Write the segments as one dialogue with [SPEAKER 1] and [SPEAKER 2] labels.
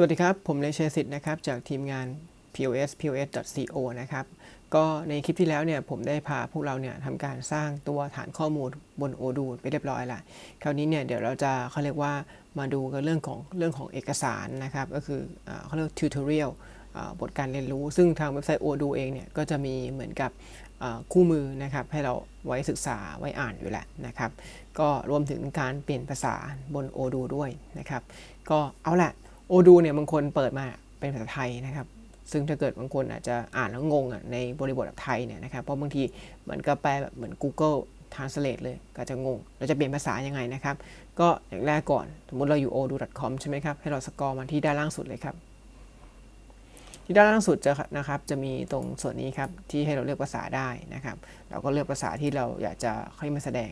[SPEAKER 1] สวัสดีครับ ผมเลเชสิทธิ์นะครับ จากทีมงาน pos pos.co นะครับ ก็ในคลิปที่แล้วเนี่ยผมได้พาพวกเราเนี่ยทำการสร้างตัวฐานข้อมูลบน Odoo ไปเรียบร้อยละคราวนี้เนี่ยเดี๋ยวเราจะเขาเรียกว่ามาดูกันเรื่องของเรื่องของเอกสารนะครับ ก็คืออเขาเรียก tutorial บทการเรียนรู้ ซึ่งทางเว็บไซต์ Odoo เองเนี่ยก็จะมีเหมือนกับคู่มือนะครับให้เราไว้ศึกษาไว้อ่านอยู่แหละนะครับ ก็รวมถึงการเปลี่ยนภาษาบน Odoo ด้วยนะครับ ก็เอาละ โอดูเนี่ยบางคนเปิดมาเป็นภาษาไทยนะครับ ซึ่งถ้าเกิดบางคนอาจจะอ่านแล้วงงอะในบริบทแบบไทยเนี่ยนะครับ เพราะบางทีเหมือนกับแปลแบบเหมือน Google Translate เลยก็จะงง เราจะเปลี่ยนภาษายังไงนะครับ ก็อย่างแรกก่อน สมมติเราอยู่ odu.com ใช่ไหมครับ ให้เราสกอร์มาที่ด้านล่างสุดเลยครับ ที่ด้านล่างสุดจะนะครับ จะมีตรงส่วนนี้ครับ ที่ให้เราเลือกภาษาได้นะครับ เราก็เลือกภาษาที่เราอยากจะให้มาแสดง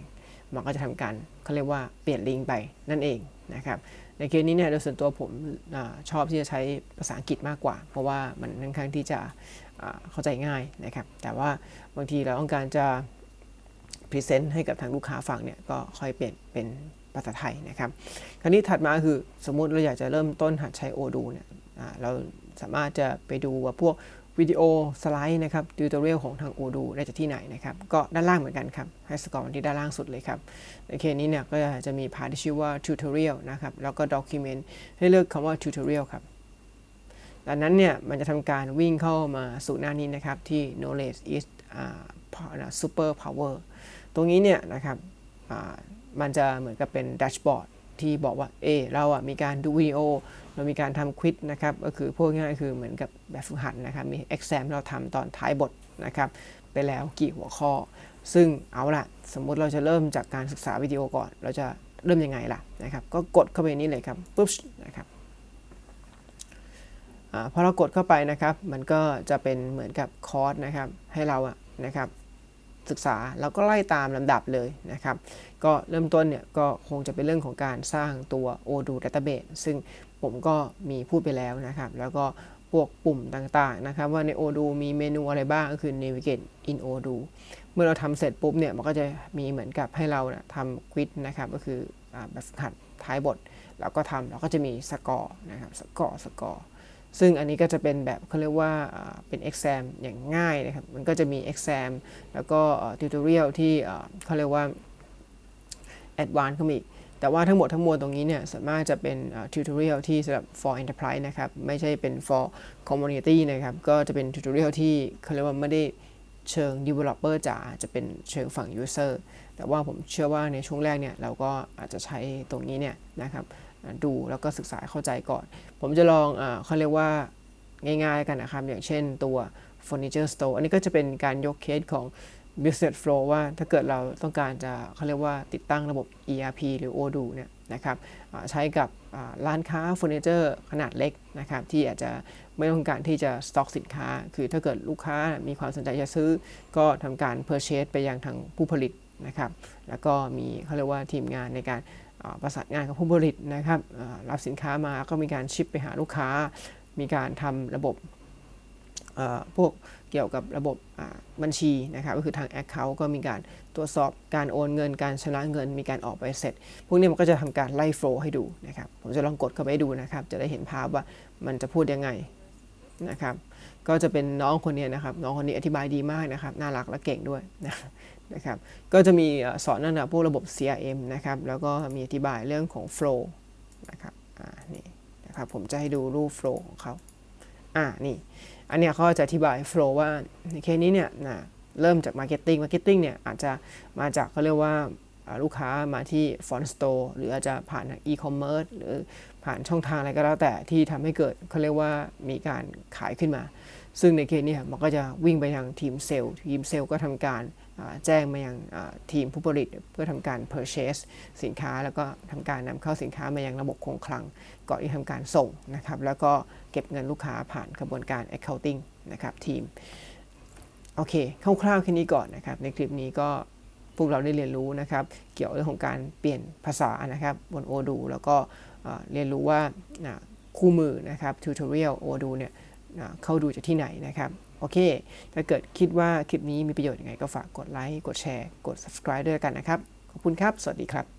[SPEAKER 1] มันก็จะทำการเขาเรียกว่าเปลี่ยนลิงก์ไปนั่นเองนะครับ ในเคสนี้เนี่ยโดยส่วนตัวผมอชอบที่จะใช้ภาษาอังกฤษมากกว่า เพราะว่ามันค่อนข้างที่จะเข้าใจง่ายนะครับ แต่ว่าบางทีเราต้องการจะพรีเซนต์ให้กับทางลูกค้าฟังเนี่ยก็ค่อยเปลี่ยนเป็นภาษาไทยนะครับ คราวนี้ถัดมาคือสมมุติเราอยากจะเริ่มต้นหัดใช้โอดูเนี่ยเราสามารถจะไปดูว่าพวก วิดีโอสไลด์นะครับติวตอเรียลของทาง Odoo ได้จากที่ไหนนะครับ ก็ด้านล่างเหมือนกันครับ ให้สกอร์ที่ด้านล่างสุดเลยครับ ในเคสนี้เนี่ยก็จะมีพาร์ทที่ชื่อว่า tutorial นะครับ แล้วก็ document ให้เลือกคำว่า tutorial ครับดังนั้นเนี่ยมันจะทำการวิ่งเข้ามาสู่หน้านี้นะครับ ที่ knowledge is uh, super power ตรงนี้เนี่ยนะครับมันจะเหมือนกับเป็นแดชบอร์ด ที่บอกว่าเอเราอะมีการดูวิดีโอ เรามีการทำควิดนะครับก็คือพวกง่ายๆคือเหมือนกับแบบฝึกหัดนะครับมี exam เราทำตอนท้ายบทนะครับไปแล้วกี่หัวข้อ ซึ่งเอาละสมมุติเราจะเริ่มจากการศึกษาวิดีโอก่อน เราจะเริ่มยังไงล่ะนะครับก็กดเข้าไปนี่เลยครับปุ๊บนะครับอาพอเรากดเข้าไปนะครับ มันก็จะเป็นเหมือนกับคอร์สนะครับให้เราอะนะครับ ศึกษาแล้วก็ไล่ตามลำดับเลยนะครับ ก็เริ่มต้นเนี่ยก็คงจะเป็นเรื่องของการสร้างตัว Odoo Database ซึ่งผมก็มีพูดไปแล้วนะครับ แล้วก็พวกปุ่มต่างๆนะครับ ว่าใน Odoo มีเมนูอะไรบ้างก็คือ Navigate in Odoo เมื่อเราทำเสร็จปุ๊บเนี่ยมันก็จะมีเหมือนกับให้เรานะทำควิดนะครับก็คือแบบฝึกหัดท้ายบท แล้วก็ทำแล้วก็จะมีสกอร์นะครับสกอร์สกอร์ ซึ่งอันนี้ก็จะเป็นแบบเขาเรียกว่าเป็น exam อย่างง่ายนะครับ มันก็จะมี exam แล้วก็ติวตอเรียลที่เขาเรียกว่า advanced เข้ามาอีก แต่ว่าทั้งหมดทั้งมวลตรงนี้เนี่ยส่วนมากจะเป็นทิวตอเรียลที่สำหรับ for enterprise นะครับ ไม่ใช่เป็น for community นะครับ ก็จะเป็นทิวตอเรียลที่เขาเรียกว่าไม่ได้เชิง developer จ๋าจะเป็นเชิงฝั่ง user แต่ว่าผมเชื่อว่าในช่วงแรกเนี่ยเราก็อาจจะใช้ตรงนี้เนี่ยนะครับ ดูแล้วก็ศึกษาเข้าใจก่อน ผมจะลองอเขาเรียกว่าง่ายๆกันนะครับ อย่างเช่นตัว furniture store อันนี้ก็จะเป็นการยกเคสของ business flow ว่าถ้าเกิดเราต้องการจะเขาเรียกว่าติดตั้งระบบ ERP หรือ Odoo เนี่ยนะครับใช้กับร้านค้าเฟอร์นิเจอร์ขนาดเล็กนะครับที่อาจจะไม่ต้องการที่จะสต็อกสินค้า คือถ้าเกิดลูกค้ามีความสนใจจะซื้อ ก็ทำการ purchase ไปยังทางผู้ผลิตนะครับแล้วก็มีเขาเรียกว่าทีมงานในการ ประสานงานกับผู้ผลิตนะครับรับสินค้ามาก็มีการชิปไปหาลูกค้า มีการทำระบบพวกเกี่ยวกับระบบบัญชีนะครับก็คือทาง Account ก็มีการตรวจสอบการโอนเงิน การชำระเงิน มีการออกใบเสร็จ พวกนี้มันก็จะทำการไล่โฟล์ให้ดูนะครับ ผมจะลองกดเข้าไปดูนะครับ จะได้เห็นภาพว่ามันจะพูดยังไงนะครับ ก็จะเป็นน้องคนนี้นะครับ น้องคนนี้อธิบายดีมากนะครับ น่ารักและเก่งด้วยนะครับ ก็จะมีสอนนั่นนะพวกระบบ CRM นะครับ แล้วก็มีอธิบายเรื่องของ flow นะครับ อ่า นี่นะครับ ผมจะให้ดูรูป flow ของเขาอ่า นี่ อันเนี้ยเขาจะอธิบาย flow ว่าในเคสนี้เนี่ยนะเริ่มจาก marketing marketing เนี่ยอาจจะมาจากเขาเรียกว่า ลูกค้ามาที่ front store หรืออาจจะผ่านทาง e-commerce หรือผ่านช่องทางอะไรก็แล้วแต่ที่ทำให้เกิดเขาเรียกว่ามีการขายขึ้นมา ซึ่งในเคสนี้มันก็จะวิ่งไปยังทีมเซลล์ทีมเซลล์ก็ทำการแจ้งมายังทีมผู้ผลิตเพื่อทำการ purchase สินค้า แล้วก็ทำการนำเข้าสินค้ามายังระบบคงคลัง ก่อนที่ทำการส่งนะครับแล้วก็เก็บเงินลูกค้าผ่านกระบวนการ accounting นะครับทีมโอเคคร่าวๆแค่นี้ก่อนนะครับในคลิปนี้ก็ พวกเราได้เรียนรู้นะครับ เกี่ยวเรื่องของการเปลี่ยนภาษานะครับบนโอดูแล้วก็เรียนรู้ว่าคู่มือนะครับ tutorial โอดูเนี่ยเข้าดูจากที่ไหนนะครับโอเค ถ้าเกิดคิดว่าคลิปนี้มีประโยชน์ยังไงก็ฝากกดไลค์ กดแชร์ กด subscribe ด้วยกันนะครับ ขอบคุณครับ สวัสดีครับ